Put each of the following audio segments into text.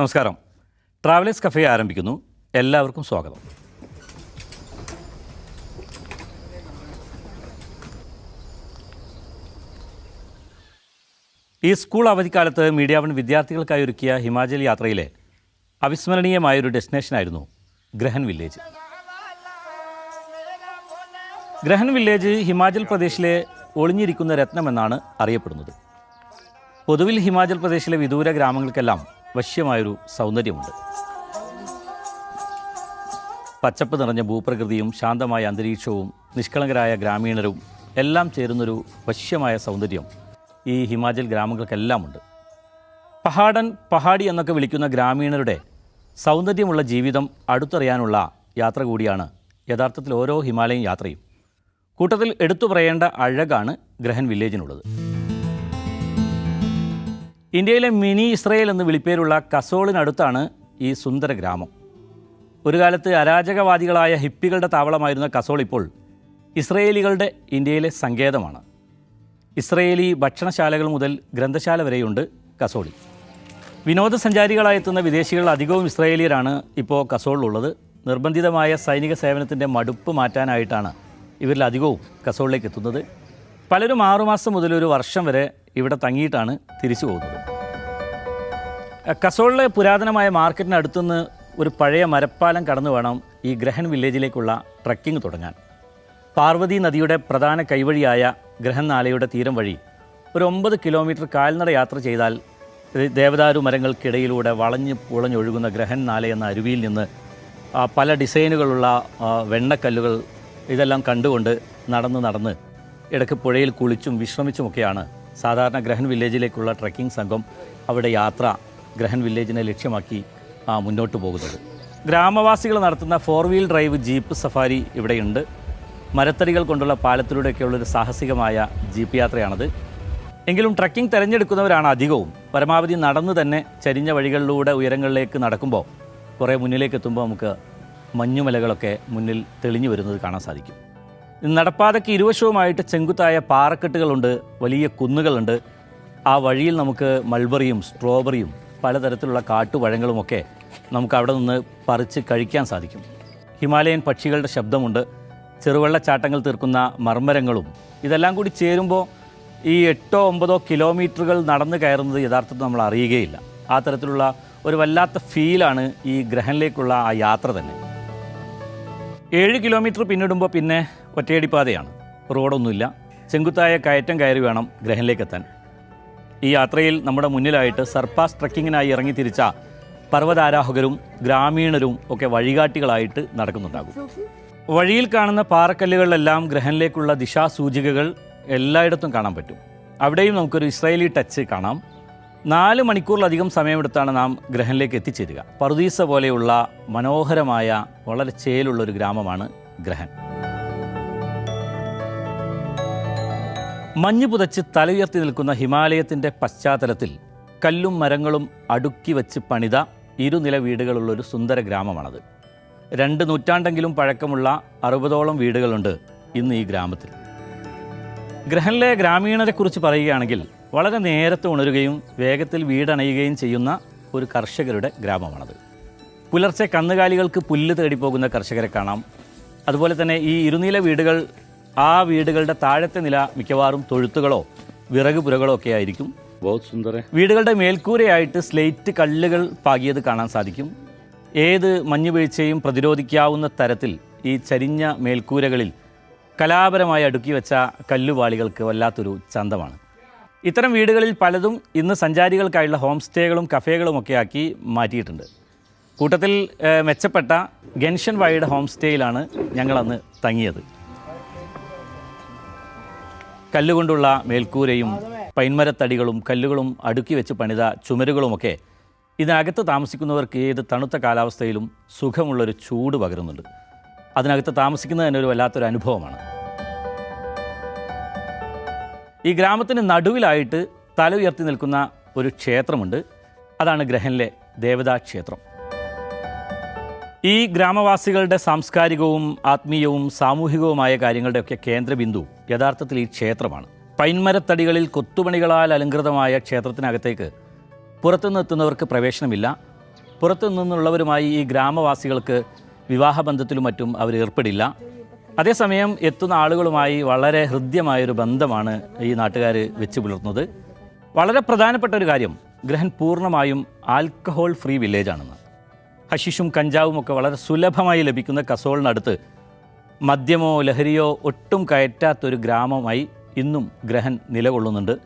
നമസ്കാരം. Travellers cafe ആരംഭിക്കുന്നു. എല്ലാവർക്കും സ്വാഗതം. ഈ സ്കൂൾ അവധിക്കാലത്ത് മീഡിയ വൺ വിദ്യാർത്ഥികൾക്കായി ഒരുക്കിയ ഹിമാചൽ യാത്രയിലെ അവിസ്മരണീയമായ ഒരു ഡെസ്റ്റിനേഷനായിരുന്നു ഗ്രഹൻ വില്ലേജ്. ഗ്രഹൻ വില്ലേജ് ഹിമാചൽ പ്രദേശിലെ ഒളിഞ്ഞിരിക്കുന്ന രത്നമെന്നാണ് അറിയപ്പെടുന്നത്. പൊതുവിൽ ഹിമാചൽ പ്രദേശിലെ വിദൂര ഗ്രാമങ്ങൾക്കെല്ലാം വശ്യമായൊരു സൗന്ദര്യമുണ്ട്. പച്ചപ്പ് നിറഞ്ഞ ഭൂപ്രകൃതിയും ശാന്തമായ അന്തരീക്ഷവും നിഷ്കളങ്കരായ ഗ്രാമീണരും എല്ലാം ചേരുന്നൊരു വശ്യമായ സൗന്ദര്യം ഈ ഹിമാചൽ ഗ്രാമങ്ങൾക്കെല്ലാം ഉണ്ട് പഹാടൻ പഹാടി എന്നൊക്കെ വിളിക്കുന്ന ഗ്രാമീണരുടെ സൗന്ദര്യമുള്ള ജീവിതം അടുത്തറിയാനുള്ള യാത്ര കൂടിയാണ് യഥാർത്ഥത്തിൽ ഓരോ ഹിമാലയൻ യാത്രയും. കൂട്ടത്തിൽ എടുത്തു പറയേണ്ട അഴകാണ് ഗ്രഹൻ വില്ലേജിനുള്ളത്. ഇന്ത്യയിലെ മിനി ഇസ്രയേൽ എന്ന് വിളിപ്പേരുള്ള കസോളിനടുത്താണ് ഈ സുന്ദര ഗ്രാമം. ഒരു കാലത്ത് അരാജകവാദികളായ ഹിപ്പികളുടെ താവളമായിരുന്ന കസോൾ ഇപ്പോൾ ഇസ്രയേലികളുടെ ഇന്ത്യയിലെ സങ്കേതമാണ്. ഇസ്രയേലി ഭക്ഷണശാലകൾ മുതൽ ഗ്രന്ഥശാല വരെയുണ്ട് കസോളിൽ. വിനോദസഞ്ചാരികളായി എത്തുന്ന വിദേശികൾ അധികവും ഇസ്രയേലിയരാണ് ഇപ്പോൾ കസോളിലുള്ളത്. നിർബന്ധിതമായ സൈനിക സേവനത്തിന്റെ മടുപ്പ് മാറ്റാനായിട്ടാണ് ഇവരിലധികവും കസോളിലേക്ക് എത്തുന്നത്. പലരും ആറുമാസം മുതൽ ഒരു വർഷം വരെ ഇവിടെ തങ്ങിയിട്ടാണ് തിരിച്ചു പോകുന്നത്. കസോളിലെ പുരാതനമായ മാർക്കറ്റിനടുത്തുനിന്ന് ഒരു പഴയ മരപ്പാലം കടന്നു വേണം ഈ ഗ്രഹൻ വില്ലേജിലേക്കുള്ള ട്രക്കിംഗ് തുടങ്ങാൻ. പാർവതി നദിയുടെ പ്രധാന കൈവഴിയായ ഗ്രഹൻ നാലയുടെ തീരം വഴി ഒരു ഒമ്പത് കിലോമീറ്റർ കാൽനട യാത്ര ചെയ്താൽ ദേവദാരു മരങ്ങൾക്കിടയിലൂടെ വളഞ്ഞ് പുളഞ്ഞൊഴുകുന്ന ഗ്രഹൻ നാല എന്ന അരുവിയിൽ നിന്ന് പല ഡിസൈനുകളുള്ള വെണ്ണക്കല്ലുകൾ ഇതെല്ലാം കണ്ടുകൊണ്ട് നടന്ന് നടന്ന് ഇടയ്ക്ക് പുഴയിൽ കുളിച്ചും വിശ്രമിച്ചുമൊക്കെയാണ് സാധാരണ ഗ്രഹൻ വില്ലേജിലേക്കുള്ള ട്രക്കിംഗ് സംഘം അവിടെ യാത്ര ഗ്രഹൻ വില്ലേജിനെ ലക്ഷ്യമാക്കി മുന്നോട്ട് പോകുന്നത്. ഗ്രാമവാസികൾ നടത്തുന്ന four wheel drive jeep safari ഇവിടെയുണ്ട്. മരത്തടികൾ കൊണ്ടുള്ള പാലത്തിലൂടെയൊക്കെയുള്ളൊരു സാഹസികമായ ജീപ്പ് യാത്രയാണത്. എങ്കിലും ട്രക്കിംഗ് തിരഞ്ഞെടുക്കുന്നവരാണ് അധികവും. പരമാവധി നടന്നു തന്നെ ചരിഞ്ഞ വഴികളിലൂടെ ഉയരങ്ങളിലേക്ക് നടക്കുമ്പോൾ കുറേ മുന്നിലേക്ക് എത്തുമ്പോൾ നമുക്ക് മഞ്ഞുമലകളൊക്കെ മുന്നിൽ തെളിഞ്ഞു വരുന്നത് കാണാൻ സാധിക്കും. നടപ്പാതയ്ക്ക് ഇരുവശവുമായിട്ട് ചെങ്കുത്തായ പാറക്കെട്ടുകളുണ്ട് വലിയ കുന്നുകളുണ്ട്. ആ വഴിയിൽ നമുക്ക് മൾബറിയും സ്ട്രോബെറിയും പലതരത്തിലുള്ള കാട്ടുപഴങ്ങളുമൊക്കെ നമുക്ക് അവിടെ നിന്ന് പറിച്ച് കഴിക്കാൻ സാധിക്കും. ഹിമാലയൻ പക്ഷികളുടെ ശബ്ദമുണ്ട് ചെറുവെള്ളച്ചാട്ടങ്ങൾ തീർക്കുന്ന മർമ്മരങ്ങളും. ഇതെല്ലാം കൂടി ചേരുമ്പോൾ ഈ എട്ടോ ഒമ്പതോ കിലോമീറ്ററുകൾ നടന്നു കയറുന്നത് യഥാർത്ഥത്തിൽ നമ്മൾ അറിയുകയില്ല. ആ തരത്തിലുള്ള ഒരു വല്ലാത്ത ഫീലാണ് ഈ ഗ്രഹനിലേക്കുള്ള ആ യാത്ര തന്നെ. ഏഴ് കിലോമീറ്റർ പിന്നിടുമ്പോൾ പിന്നെ ഒറ്റയടിപ്പാതയാണ്. റോഡൊന്നുമില്ല. ചെങ്കുത്തായ കയറ്റം കയറി വേണം ഗ്രഹനിലേക്ക് എത്താൻ ഈ യാത്രയിൽ നമ്മുടെ മുന്നിലായിട്ട് സർപ്പാസ് ട്രക്കിങ്ങിനായി ഇറങ്ങി തിരിച്ച പർവതാരാഹകരും ഗ്രാമീണരും ഒക്കെ വഴികാട്ടികളായിട്ട് നടക്കുന്നുണ്ടാകും. വഴിയിൽ കാണുന്ന പാറക്കല്ലുകളിലെല്ലാം ഗ്രഹനിലേക്കുള്ള ദിശാസൂചികകൾ എല്ലായിടത്തും കാണാൻ പറ്റും. അവിടെയും നമുക്കൊരു ഇസ്രായേലി ടച്ച് കാണാം. നാല് മണിക്കൂറിലധികം സമയമെടുത്താണ് നാം ഗ്രഹനിലേക്ക് എത്തിച്ചേരുക. പറുദീസ പോലെയുള്ള മനോഹരമായ വളരെ ചേലുള്ള ഒരു ഗ്രാമമാണ് ഗ്രഹൻ. മഞ്ഞ് പുതച്ച് തലയുയർത്തി നിൽക്കുന്ന ഹിമാലയത്തിന്റെ പശ്ചാത്തലത്തിൽ കല്ലും മരങ്ങളും അടുക്കി വച്ച് പണിത ഇരുനില വീടുകളുള്ള ഒരു സുന്ദര ഗ്രാമമാണത്. രണ്ട് നൂറ്റാണ്ടെങ്കിലും പഴക്കമുള്ള അറുപതോളം വീടുകളുണ്ട് ഇന്ന് ഈ ഗ്രാമത്തിൽ. ഗ്രഹനിലെ ഗ്രാമീണരെക്കുറിച്ച് പറയുകയാണെങ്കിൽ വളരെ നേരത്തെ ഉണരുകയും വേഗത്തിൽ വീടണയുകയും ചെയ്യുന്ന ഒരു കർഷകരുടെ ഗ്രാമമാണത്. പുലർച്ചെ കന്നുകാലികൾക്ക് പുല്ല് തേടിപ്പോകുന്ന കർഷകരെ കാണാം. അതുപോലെ തന്നെ ഈ ഇരുനില വീടുകൾ ആ വീടുകളുടെ താഴത്തെ നില മിക്കവാറും തൊഴുത്തുകളോ വിറക് പുരകളോ ഒക്കെ ആയിരിക്കും. വീടുകളുടെ മേൽക്കൂരയായിട്ട് സ്ലേറ്റ് കല്ലുകൾ പാകിയത് കാണാൻ സാധിക്കും. ഏത് മഞ്ഞുവീഴ്ചയും പ്രതിരോധിക്കാവുന്ന തരത്തിൽ ഈ ചരിഞ്ഞ മേൽക്കൂരകളിൽ കലാപരമായി അടുക്കി വെച്ച കല്ലുപാളികൾക്ക് വല്ലാത്തൊരു ചന്തമാണ്. ഇത്തരം വീടുകളിൽ പലതും ഇന്ന് സഞ്ചാരികൾക്കായുള്ള ഹോം സ്റ്റേകളും കഫേകളും ഒക്കെ ആക്കി മാറ്റിയിട്ടുണ്ട്. കൂട്ടത്തിൽ മെച്ചപ്പെട്ട ഗൻഷൻ വായുടെ ഹോം സ്റ്റേയിലാണ് ഞങ്ങളന്ന് തങ്ങിയത്. കല്ലുകൊണ്ടുള്ള മേൽക്കൂരയും പൈൻമരത്തടികളും കല്ലുകളും അടുക്കി വെച്ച് പണിത ചുമരുകളുമൊക്കെ ഇതിനകത്ത് താമസിക്കുന്നവർക്ക് ഏത് തണുത്ത കാലാവസ്ഥയിലും സുഖമുള്ളൊരു ചൂട് പകരുന്നുണ്ട്. അതിനകത്ത് താമസിക്കുന്നത് തന്നെ ഒരു വല്ലാത്തൊരു അനുഭവമാണ്. ഈ ഗ്രാമത്തിന് നടുവിലായിട്ട് തല ഉയർത്തി നിൽക്കുന്ന ഒരു ക്ഷേത്രമുണ്ട്. അതാണ് ഗ്രഹനിലെ ദേവതാ ക്ഷേത്രം. ഈ ഗ്രാമവാസികളുടെ സാംസ്കാരികവും ആത്മീയവും സാമൂഹികവുമായ കാര്യങ്ങളുടെയൊക്കെ കേന്ദ്രബിന്ദു യഥാർത്ഥത്തിൽ ഈ ക്ഷേത്രമാണ്. പൈൻമരത്തടികളിൽ കൊത്തുപണികളാൽ അലങ്കൃതമായ ക്ഷേത്രത്തിനകത്തേക്ക് പുറത്തുനിന്ന് എത്തുന്നവർക്ക് പ്രവേശനമില്ല. പുറത്തു നിന്നുള്ളവരുമായി ഈ ഗ്രാമവാസികൾക്ക് വിവാഹബന്ധത്തിലും മറ്റും അവർ ഏർപ്പെടില്ല. അതേസമയം എത്തുന്ന ആളുകളുമായി വളരെ ഹൃദ്യമായൊരു ബന്ധമാണ് ഈ നാട്ടുകാർ വെച്ച് പുലർത്തുന്നത്. വളരെ പ്രധാനപ്പെട്ട ഒരു കാര്യം ഗ്രഹൻ പൂർണമായും ആൽക്കഹോൾ ഫ്രീ വില്ലേജാണെന്ന്. ഹഷിഷും കഞ്ചാവും ഒക്കെ വളരെ സുലഭമായി ലഭിക്കുന്ന കസോളിനടുത്ത് മദ്യമോ ലഹരിയോ ഒട്ടും കയറ്റാത്തൊരു ഗ്രാമമായി ഇന്നും ഗ്രഹൻ നിലകൊള്ളുന്നുണ്ട്.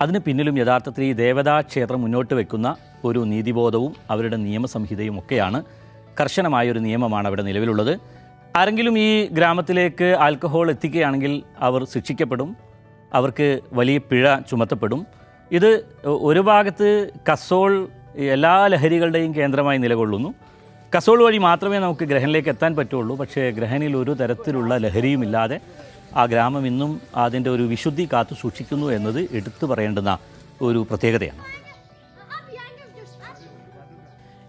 അതിന് പിന്നിലും യഥാർത്ഥത്തിൽ ഈ ദേവതാ ക്ഷേത്രം മുന്നോട്ട് വെക്കുന്ന ഒരു നീതിബോധവും അവരുടെ നിയമസംഹിതയും ഒക്കെയാണ്. കർശനമായൊരു നിയമമാണ് അവിടെ നിലവിലുള്ളത്. ആരെങ്കിലും ഈ ഗ്രാമത്തിലേക്ക് ആൽക്കഹോൾ എത്തിക്കുകയാണെങ്കിൽ അവർ ശിക്ഷിക്കപ്പെടും. അവർക്ക് വലിയ പിഴ ചുമത്തപ്പെടും. ഇത് ഒരു ഭാഗത്ത് കസോൾ എല്ലാ ലഹരികളുടെയും കേന്ദ്രമായി നിലകൊള്ളുന്നു. കസോൾ വഴി മാത്രമേ നമുക്ക് ഗ്രഹനിലേക്ക് എത്താൻ പറ്റുള്ളൂ. പക്ഷേ ഗ്രഹനിൽ ഒരു തരത്തിലുള്ള ലഹരിയുമില്ലാതെ ആ ഗ്രാമം ഇന്നും അതിന്റെ ഒരു വിശുദ്ധി കാത്തു സൂക്ഷിക്കുന്നു എന്നത് എടുത്തു പറയേണ്ടുന്ന ഒരു പ്രത്യേകതയാണ്.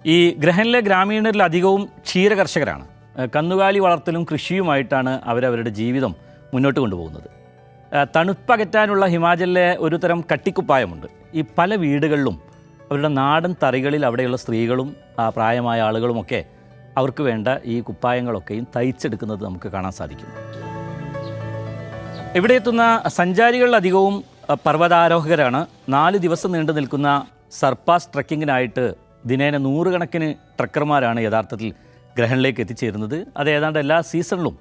ഈ ഗ്രഹനിലെ ഗ്രാമീണരിൽ അധികവും ക്ഷീരകർഷകരാണ്. ഏഹ് കന്നുകാലി വളർത്തലും കൃഷിയുമായിട്ടാണ് അവരവരുടെ ജീവിതം മുന്നോട്ട് കൊണ്ടുപോകുന്നത്. തണുപ്പകറ്റാനുള്ള ഹിമാചലിലെ ഒരു തരം കട്ടിക്കുപ്പായമുണ്ട്. ഈ പല വീടുകളിലും അവരുടെ നാടൻ തറികളിൽ അവിടെയുള്ള സ്ത്രീകളും പ്രായമായ ആളുകളുമൊക്കെ അവർക്ക് വേണ്ട ഈ കുപ്പായങ്ങളൊക്കെയും തയ്ച്ചെടുക്കുന്നത് നമുക്ക് കാണാൻ സാധിക്കും. ഇവിടെ എത്തുന്ന സഞ്ചാരികളിലധികവും പർവതാരോഹകരാണ്. നാല് ദിവസം നീണ്ടു നിൽക്കുന്ന സർപ്പാസ് ട്രക്കിങ്ങിനായിട്ട് ദിനേന നൂറുകണക്കിന് ട്രക്കർമാരാണ് യഥാർത്ഥത്തിൽ ഗ്രഹണിലേക്ക് എത്തിച്ചേരുന്നത്. അത് ഏതാണ്ട് എല്ലാ സീസണിലും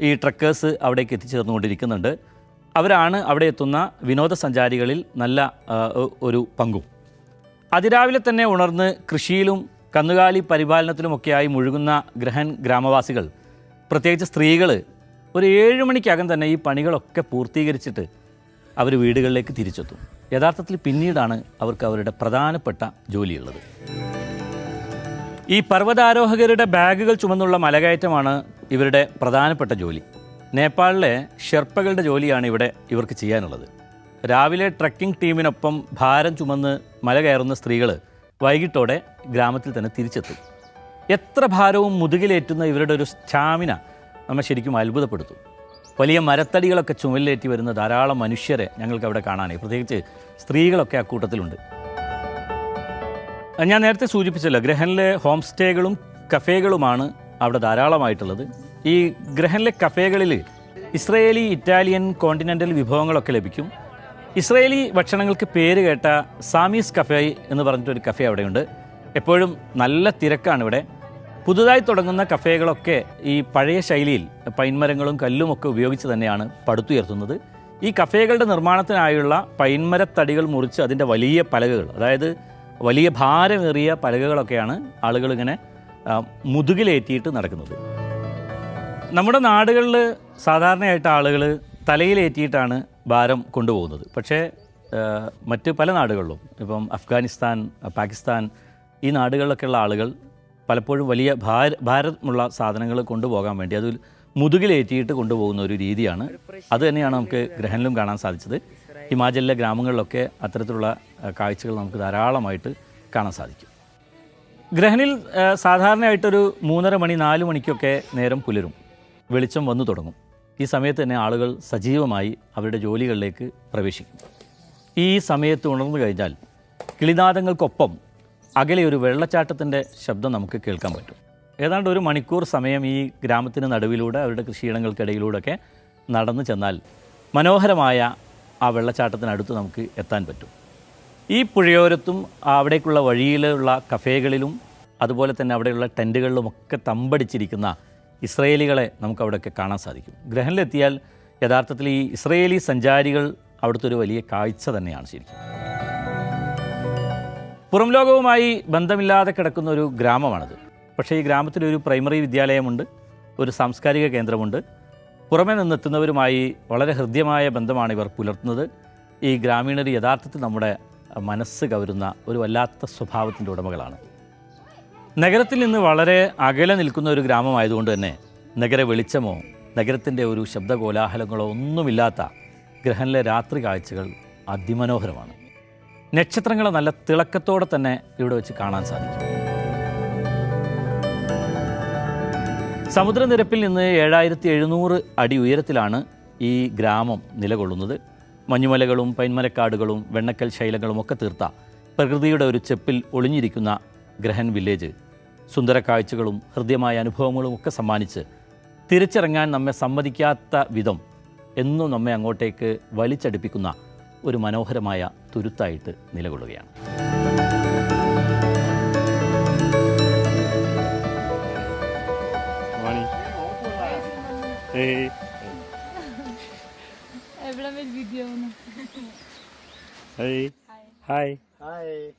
ഈ ട്രക്കേഴ്സ് അവിടേക്ക് എത്തിച്ചേർന്നുകൊണ്ടിരിക്കുന്നുണ്ട്. അവരാണ് അവിടെ എത്തുന്ന വിനോദസഞ്ചാരികളിൽ നല്ല ഒരു പങ്കും. അതിരാവിലെ തന്നെ ഉണർന്ന് കൃഷിയിലും കന്നുകാലി പരിപാലനത്തിലുമൊക്കെയായി മുഴുകുന്ന ഗ്രഹൻ ഗ്രാമവാസികൾ പ്രത്യേകിച്ച് സ്ത്രീകൾ ഒരു ഏഴ് മണിക്കകം തന്നെ ഈ പണികളൊക്കെ പൂർത്തീകരിച്ചിട്ട് അവർ വീടുകളിലേക്ക് തിരിച്ചെത്തും. യഥാർത്ഥത്തിൽ പിന്നീടാണ് അവർക്ക് അവരുടെ പ്രധാനപ്പെട്ട ജോലിയുള്ളത്. ഈ പർവതാരോഹകരുടെ ബാഗുകൾ ചുമന്നുള്ള മലകയറ്റമാണ് ഇവരുടെ പ്രധാനപ്പെട്ട ജോലി. നേപ്പാളിലെ ഷെർപ്പകളുടെ ജോലിയാണ് ഇവിടെ ഇവർക്ക് ചെയ്യാനുള്ളത്. രാവിലെ ട്രക്കിംഗ് ടീമിനൊപ്പം ഭാരം ചുമന്ന് മല കയറുന്ന സ്ത്രീകൾ വൈകിട്ടോടെ ഗ്രാമത്തിൽ തന്നെ തിരിച്ചെത്തും. എത്ര ഭാരവും മുതുകിലേറ്റുന്ന ഇവരുടെ ഒരു സ്റ്റാമിന നമ്മെ ശരിക്കും അത്ഭുതപ്പെടുത്തും. വലിയ മരത്തടികളൊക്കെ ചുമലിലേറ്റി വരുന്ന ധാരാളം മനുഷ്യരെ ഞങ്ങൾക്ക് അവിടെ കാണാനായി. പ്രത്യേകിച്ച് സ്ത്രീകളൊക്കെ അക്കൂട്ടത്തിലുണ്ട് ഞാൻ നേരത്തെ സൂചിപ്പിച്ചല്ലോ ഗ്രഹനിലെ ഹോം സ്റ്റേകളും കഫേകളുമാണ് അവിടെ ധാരാളമായിട്ടുള്ളത്. ഈ ഗ്രഹനിലെ കഫേകളിൽ ഇസ്രയേലി ഇറ്റാലിയൻ കോണ്ടിനെന്റൽ വിഭവങ്ങളൊക്കെ ലഭിക്കും. ഇസ്രയേലി ഭക്ഷണങ്ങൾക്ക് പേര് കേട്ട സാമീസ് കഫേ എന്ന് പറഞ്ഞിട്ടൊരു കഫേ അവിടെയുണ്ട്. എപ്പോഴും നല്ല തിരക്കാണ് ഇവിടെ. പുതുതായി തുടങ്ങുന്ന കഫേകളൊക്കെ ഈ പഴയ ശൈലിയിൽ പൈൻമരങ്ങളും കല്ലും ഒക്കെ ഉപയോഗിച്ച് തന്നെയാണ് പടുത്തുയർത്തുന്നത്. ഈ കഫേകളുടെ നിർമ്മാണത്തിനായുള്ള പൈൻമരത്തടികൾ മുറിച്ച് അതിന്റെ വലിയ പലകകൾ അതായത് വലിയ ഭാരമേറിയ പലകകളൊക്കെയാണ് ആളുകൾ ഇങ്ങനെ മുതുകിലേറ്റിയിട്ട് നടക്കുന്നത്. നമ്മുടെ നാടുകളിൽ സാധാരണയായിട്ട് ആളുകൾ തലയിലേറ്റിയിട്ടാണ് ഭാരം കൊണ്ടുപോകുന്നത്. പക്ഷേ മറ്റ് പല നാടുകളിലും ഇപ്പം അഫ്ഗാനിസ്ഥാൻ പാകിസ്ഥാൻ ഈ നാടുകളിലൊക്കെയുള്ള ആളുകൾ പലപ്പോഴും വലിയ ഭാര ഭാരമുള്ള സാധനങ്ങൾ കൊണ്ടുപോകാൻ വേണ്ടി അത് മുതുകിലേറ്റിയിട്ട് കൊണ്ടുപോകുന്ന ഒരു രീതിയാണ്. അത് തന്നെയാണ് നമുക്ക് ഗ്രഹനിലും കാണാൻ സാധിച്ചത്. ഹിമാചലിലെ ഗ്രാമങ്ങളിലൊക്കെ അത്തരത്തിലുള്ള കാഴ്ചകൾ നമുക്ക് ധാരാളമായിട്ട് കാണാൻ സാധിക്കും. ഗ്രഹനിൽ സാധാരണയായിട്ടൊരു മൂന്നര മണി നാല് മണിക്കൊക്കെ നേരം പുലരും. വെളിച്ചം വന്നു തുടങ്ങും. ഈ സമയത്ത് തന്നെ ആളുകൾ സജീവമായി അവരുടെ ജോലികളിലേക്ക് പ്രവേശിക്കും. ഈ സമയത്ത് ഉണർന്നു കഴിഞ്ഞാൽ കിളിനാദങ്ങൾക്കൊപ്പം അകലെ ഒരു വെള്ളച്ചാട്ടത്തിന്റെ ശബ്ദം നമുക്ക് കേൾക്കാൻ പറ്റും. ഏതാണ്ട് ഒരു മണിക്കൂർ സമയം ഈ ഗ്രാമത്തിന് നടുവിലൂടെ അവരുടെ കൃഷിയിടങ്ങൾക്കിടയിലൂടെയൊക്കെ നടന്നു ചെന്നാൽ മനോഹരമായ ആ വെള്ളച്ചാട്ടത്തിനടുത്ത് നമുക്ക് എത്താൻ പറ്റും. ഈ പുഴയോരത്തും അവിടേക്കുള്ള വഴിയിലുള്ള കഫേകളിലും അതുപോലെ തന്നെ അവിടെയുള്ള ടെന്റുകളിലുമൊക്കെ തമ്പടിച്ചിരിക്കുന്ന ഇസ്രയേലികളെ നമുക്ക് അവിടെയൊക്കെ കാണാൻ സാധിക്കും. ഗ്രഹനിലെത്തിയാൽ യഥാർത്ഥത്തിൽ ഈ ഇസ്രയേലി സഞ്ചാരികൾ അവിടുത്തെ ഒരു വലിയ കാഴ്ച തന്നെയാണ് ശരിക്കും. പുറം ലോകവുമായി ബന്ധമില്ലാതെ കിടക്കുന്ന ഒരു ഗ്രാമമാണത്. പക്ഷേ ഈ ഗ്രാമത്തിൽ ഒരു പ്രൈമറി വിദ്യാലയമുണ്ട് ഒരു സാംസ്കാരിക കേന്ദ്രമുണ്ട്. പുറമെ നിന്നെത്തുന്നവരുമായി വളരെ ഹൃദ്യമായ ബന്ധമാണ് ഇവർ പുലർത്തുന്നത്. ഈ ഗ്രാമീണർ യഥാർത്ഥത്തിൽ നമ്മുടെ മനസ്സ് കവരുന്ന ഒരു വല്ലാത്ത സ്വഭാവത്തിന്റെ ഉടമകളാണ്. നഗരത്തിൽ നിന്ന് വളരെ അകലെ നിൽക്കുന്ന ഒരു ഗ്രാമമായതുകൊണ്ട് തന്നെ നഗര വെളിച്ചമോ നഗരത്തിന്റെ ഒരു ശബ്ദകോലാഹലങ്ങളോ ഒന്നുമില്ലാത്ത ഗ്രഹനിലെ രാത്രി കാഴ്ചകൾ അതിമനോഹരമാണ്. നക്ഷത്രങ്ങളെ നല്ല തിളക്കത്തോടെ തന്നെ ഇവിടെ വെച്ച് കാണാൻ സാധിക്കും. സമുദ്രനിരപ്പിൽ നിന്ന് ഏഴായിരത്തി എഴുന്നൂറ് അടി ഉയരത്തിലാണ് ഈ ഗ്രാമം നിലകൊള്ളുന്നത്. മഞ്ഞുമലകളും പൈൻമലക്കാടുകളും വെണ്ണക്കൽ ശൈലങ്ങളും ഒക്കെ തീർത്ത പ്രകൃതിയുടെ ഒരു ചെപ്പിൽ ഒളിഞ്ഞിരിക്കുന്ന ഗ്രഹൻ വില്ലേജ്. സുന്ദര കാഴ്ചകളും ഹൃദ്യമായ അനുഭവങ്ങളും ഒക്കെ സമ്മാനിച്ച് തിരിച്ചിറങ്ങാൻ നമ്മെ സമ്മതിക്കാത്ത വിധം എന്നും നമ്മെ അങ്ങോട്ടേക്ക് വലിച്ചടുപ്പിക്കുന്ന ഒരു മനോഹരമായ തുരുത്തായിട്ട് നിലകൊള്ളുകയാണ്. Hi. Hi. Hi.